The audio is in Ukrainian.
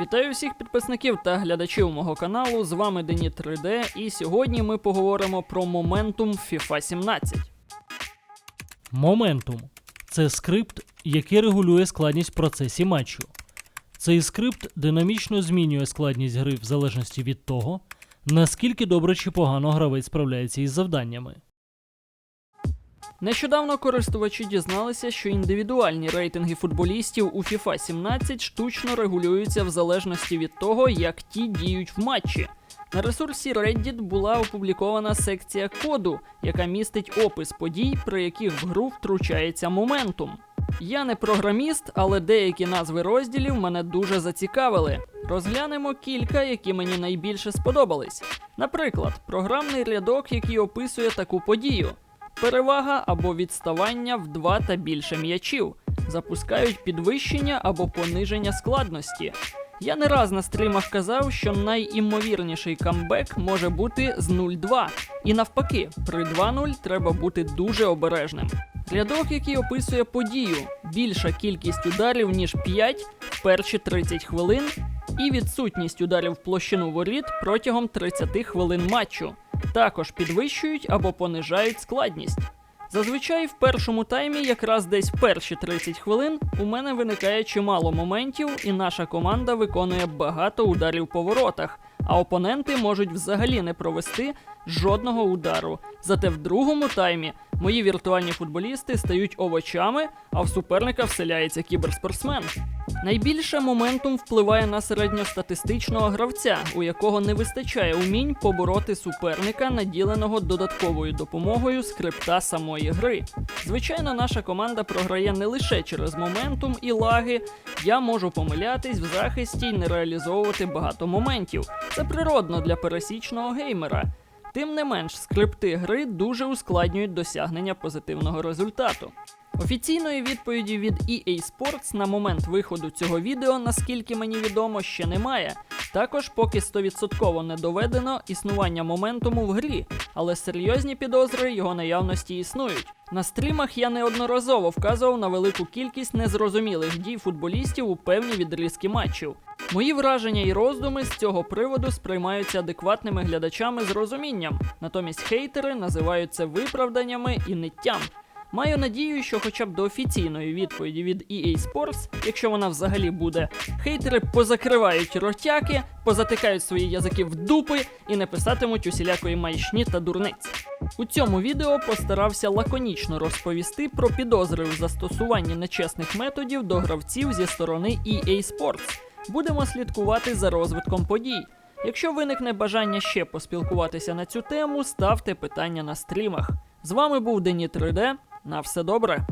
Вітаю всіх підписників та глядачів мого каналу. З вами Дені 3D, і сьогодні ми поговоримо про моментум FIFA 17. Моментум це скрипт, який регулює складність процесі матчу. Цей скрипт динамічно змінює складність гри в залежності від того, наскільки добре чи погано гравець справляється із завданнями. Нещодавно користувачі дізналися, що індивідуальні рейтинги футболістів у FIFA 17 штучно регулюються в залежності від того, як ті діють в матчі. На ресурсі Reddit була опублікована секція коду, яка містить опис подій, при яких в гру втручається моментум. Я не програміст, але деякі назви розділів мене дуже зацікавили. Розглянемо кілька, які мені найбільше сподобались. Наприклад, програмний рядок, який описує таку подію. Перевага або відставання в два та більше м'ячів. Запускають підвищення або пониження складності. Я не раз на стрімах казав, що найімовірніший камбек може бути з 0-2. І навпаки, при 2-0 треба бути дуже обережним. Рядок, який описує подію, більша кількість ударів, ніж 5 в перші 30 хвилин, і відсутність ударів в площину воріт протягом 30 хвилин матчу. Також підвищують або понижають складність. Зазвичай в першому таймі, якраз десь перші 30 хвилин, у мене виникає чимало моментів, і наша команда виконує багато ударів по воротах, а опоненти можуть взагалі не провести жодного удару. Зате в другому таймі мої віртуальні футболісти стають овочами, а в суперника вселяється кіберспортсмен. Найбільше моментум впливає на середньостатистичного гравця, у якого не вистачає умінь побороти суперника, наділеного додатковою допомогою скрипта самої гри. Звичайно, наша команда програє не лише через моментум і лаги. Я можу помилятись в захисті й не реалізовувати багато моментів. Це природно для пересічного геймера. Тим не менш, скрипти гри дуже ускладнюють досягнення позитивного результату. Офіційної відповіді від EA Sports на момент виходу цього відео, наскільки мені відомо, ще немає. Також поки 100% не доведено існування моментуму в грі, але серйозні підозри його наявності існують. На стрімах я неодноразово вказував на велику кількість незрозумілих дій футболістів у певні відрізки матчів. Мої враження і роздуми з цього приводу сприймаються адекватними глядачами з розумінням, натомість хейтери називають це виправданнями і ниттям. Маю надію, що хоча б до офіційної відповіді від EA Sports, якщо вона взагалі буде, хейтери позакривають ротяки, позатикають свої язики в дупи і не писатимуть усілякої майшні та дурниць. У цьому відео постарався лаконічно розповісти про підозри у застосуванні нечесних методів до гравців зі сторони EA Sports. Будемо слідкувати за розвитком подій. Якщо виникне бажання ще поспілкуватися на цю тему, ставте питання на стрімах. З вами був Дені 3D. На все добре.